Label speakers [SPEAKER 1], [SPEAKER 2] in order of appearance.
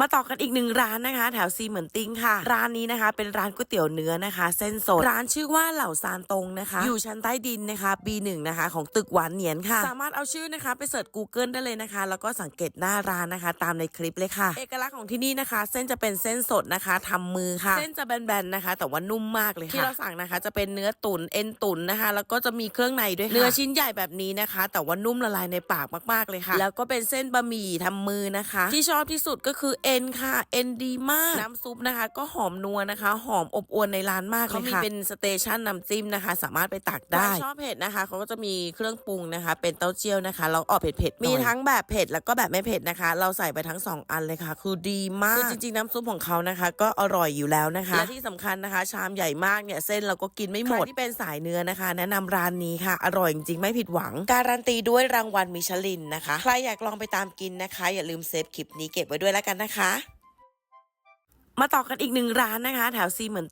[SPEAKER 1] มาต่อกันอีกหนึ่งร้านนะคะ แถวซีเหมือนติงค่ะ ร้านนี้นะคะเป็นร้านก๋วยเตี๋ยวเนื้อนะคะ เส้นสดร้านชื่อว่าเหล่าซานตงนะคะ อยู่ชั้นใต้ดินนะคะ B1 นะคะ ของตึกหวานเหนียนค่ะ สามารถเอาชื่อนะคะไปเสิร์ช Google ได้เลยนะคะ แล้วก็สังเกตหน้าร้านนะคะ ตามในคลิปเลยค่ะ เอกลักษณ์ของที่นี่นะคะ เส้นจะเป็นเส้นสดนะคะทำมือค่ะ เส้นจะแบนๆนะคะ แต่ว่านุ่มมากเลยค่ะที่เราสั่งนะคะ จะเป็นเนื้อตุ๋นเอ็นตุ๋นนะคะ แล้วก็จะมีเครื่องในด้วยค่ะเนื้อชิ้นใหญ่แบบนี้นะคะ แต่ว่านุ่มละลายในปากมากๆเลยค่ะ แล้วก็เป็นเส้นบะหมี่ทำมือนะคะ ที่ชอบที่สุดก็คือเอ็นค่ะ เอ็นดีมาก น้ำซุปนะคะ ก็หอมนัวนะคะ หอมอบอวลในร้านมากเลยค่ะเขามีเป็นสเตชันน้ำจิ้มนะคะ สามารถไปตักได้ชอบเผ็ดนะคะเขาก็จะมีเครื่องปรุงนะคะ เป็นเต้าเจี้ยวนะคะแล้วออกเผ็ดๆหน่อยมีทั้งแบบเผ็ดแล้วก็แบบไม่เผ็ดนะคะ เราใส่ไปทั้งสองอันเลยค่ะ คือดีมากคือจริงๆ น้ำซุปของเขานะคะ ก็อร่อยอยู่แล้วนะคะและที่สำคัญนะคะ ชามใหญ่มากเนี่ยเส้นเราก็กินไม่หมดที่เป็นสายเนื้อนะคะ แนะนำร้านนี้ค่ะ อร่อยจริงๆไม่ผิดหวัง การันตีด้วยรางวัลมิชลินนะคะ ใครอยากลองไปตามกินนะคะ อย่าลืมเซฟคลิปนี้เก็บไว้ด้วยแล้วกันนะคะ มาต่อกันอีกหนึ่งร้านนะคะ แถวซีเหมือน